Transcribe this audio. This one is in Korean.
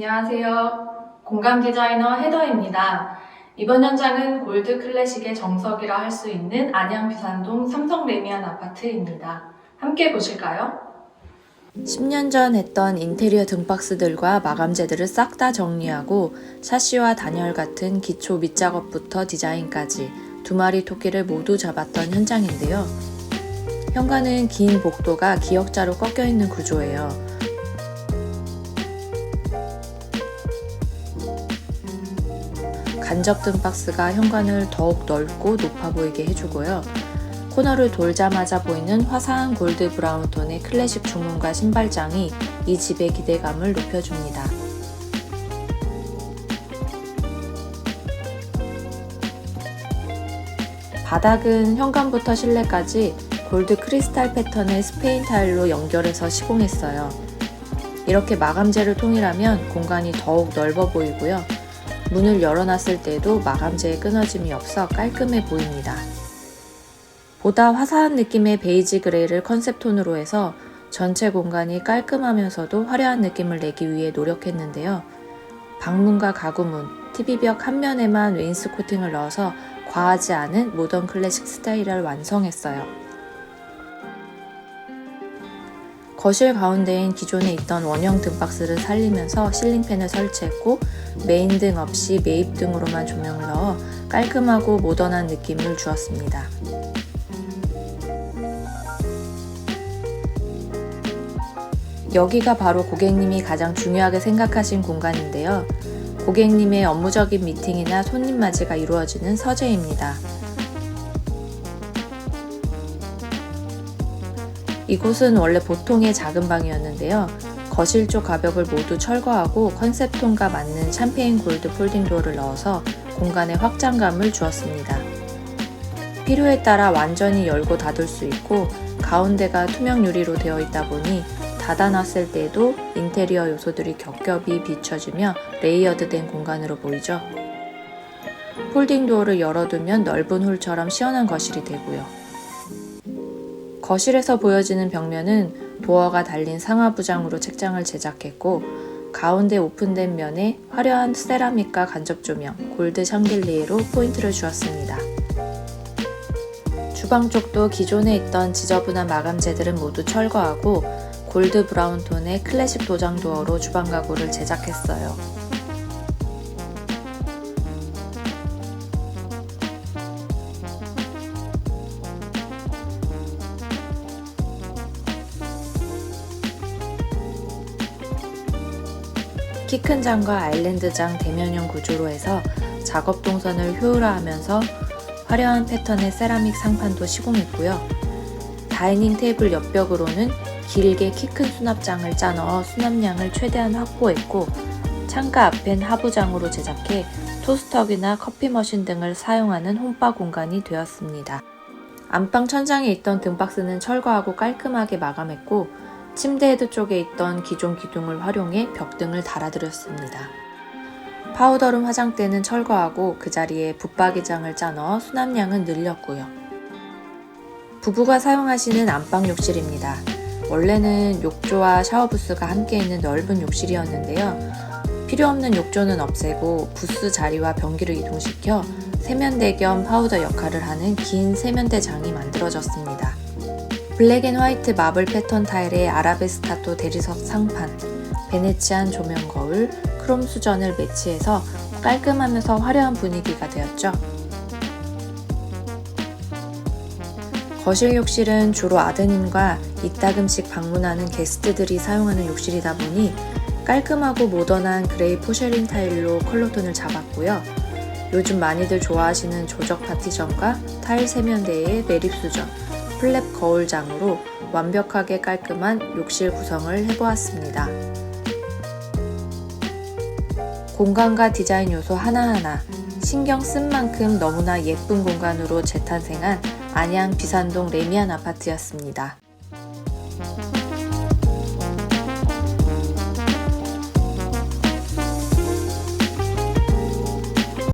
안녕하세요. 공간 디자이너 헤더입니다. 이번 현장은 골드 클래식의 정석이라 할 수 있는 안양 비산동 삼성 레미안 아파트입니다. 함께 보실까요? 10년 전 했던 인테리어 등박스들과 마감재들을 싹 다 정리하고 샤시와 단열 같은 기초 밑작업부터 디자인까지 두 마리 토끼를 모두 잡았던 현장인데요. 현관은 긴 복도가 기역자로 꺾여 있는 구조예요. 간접 등박스가 현관을 더욱 넓고 높아 보이게 해주고요. 코너를 돌자마자 보이는 화사한 골드 브라운 톤의 클래식 주문과 신발장이 이 집의 기대감을 높여줍니다. 바닥은 현관부터 실내까지 골드 크리스탈 패턴의 스페인 타일로 연결해서 시공했어요. 이렇게 마감재를 통일하면 공간이 더욱 넓어 보이고요. 문을 열어놨을 때도 마감재의 끊어짐이 없어 깔끔해 보입니다. 보다 화사한 느낌의 베이지 그레이를 컨셉 톤으로 해서 전체 공간이 깔끔하면서도 화려한 느낌을 내기 위해 노력했는데요. 방문과 가구문, TV벽 한 면에만 웨인스 코팅을 넣어서 과하지 않은 모던 클래식 스타일을 완성했어요. 거실 가운데인 기존에 있던 원형 등박스를 살리면서 실링팬을 설치했고 메인 등 없이 매입 등으로만 조명을 넣어 깔끔하고 모던한 느낌을 주었습니다. 여기가 바로 고객님이 가장 중요하게 생각하신 공간인데요. 고객님의 업무적인 미팅이나 손님 맞이가 이루어지는 서재입니다. 이곳은 원래 보통의 작은 방이었는데요. 거실 쪽 가벽을 모두 철거하고 컨셉톤과 맞는 샴페인 골드 폴딩 도어를 넣어서 공간에 확장감을 주었습니다. 필요에 따라 완전히 열고 닫을 수 있고 가운데가 투명 유리로 되어 있다 보니 닫아놨을 때도 인테리어 요소들이 겹겹이 비춰지며 레이어드된 공간으로 보이죠. 폴딩 도어를 열어두면 넓은 홀처럼 시원한 거실이 되고요. 거실에서 보여지는 벽면은 도어가 달린 상하부장으로 책장을 제작했고 가운데 오픈된 면에 화려한 세라믹과 간접 조명, 골드 샹들리에로 포인트를 주었습니다. 주방 쪽도 기존에 있던 지저분한 마감재들은 모두 철거하고 골드 브라운 톤의 클래식 도장 도어로 주방 가구를 제작했어요. 키 큰 장과 아일랜드장 대면형 구조로 해서 작업 동선을 효율화하면서 화려한 패턴의 세라믹 상판도 시공했고요. 다이닝 테이블 옆벽으로는 길게 키 큰 수납장을 짜 넣어 수납량을 최대한 확보했고 창가 앞엔 하부장으로 제작해 토스터기나 커피 머신 등을 사용하는 홈바 공간이 되었습니다. 안방 천장에 있던 등박스는 철거하고 깔끔하게 마감했고 침대 헤드 쪽에 있던 기존 기둥을 활용해 벽등을 달아드렸습니다. 파우더룸 화장대는 철거하고 그 자리에 붙박이장을 짜 넣어 수납량은 늘렸고요. 부부가 사용하시는 안방 욕실입니다. 원래는 욕조와 샤워부스가 함께 있는 넓은 욕실이었는데요. 필요 없는 욕조는 없애고 부스 자리와 변기를 이동시켜 세면대 겸 파우더 역할을 하는 긴 세면대장이 만들어졌습니다. 블랙 앤 화이트 마블 패턴 타일에 아라베스타토 대리석 상판, 베네치안 조명 거울, 크롬 수전을 매치해서 깔끔하면서 화려한 분위기가 되었죠. 거실 욕실은 주로 아드님과 이따금씩 방문하는 게스트들이 사용하는 욕실이다 보니 깔끔하고 모던한 그레이 포쉐린 타일로 컬러톤을 잡았고요. 요즘 많이들 좋아하시는 조적 파티션과 타일 세면대의 매립 수전, 플랩 거울장으로 완벽하게 깔끔한 욕실 구성을 해보았습니다. 공간과 디자인 요소 하나하나 신경 쓴 만큼 너무나 예쁜 공간으로 재탄생한 안양 비산동 레미안 아파트였습니다.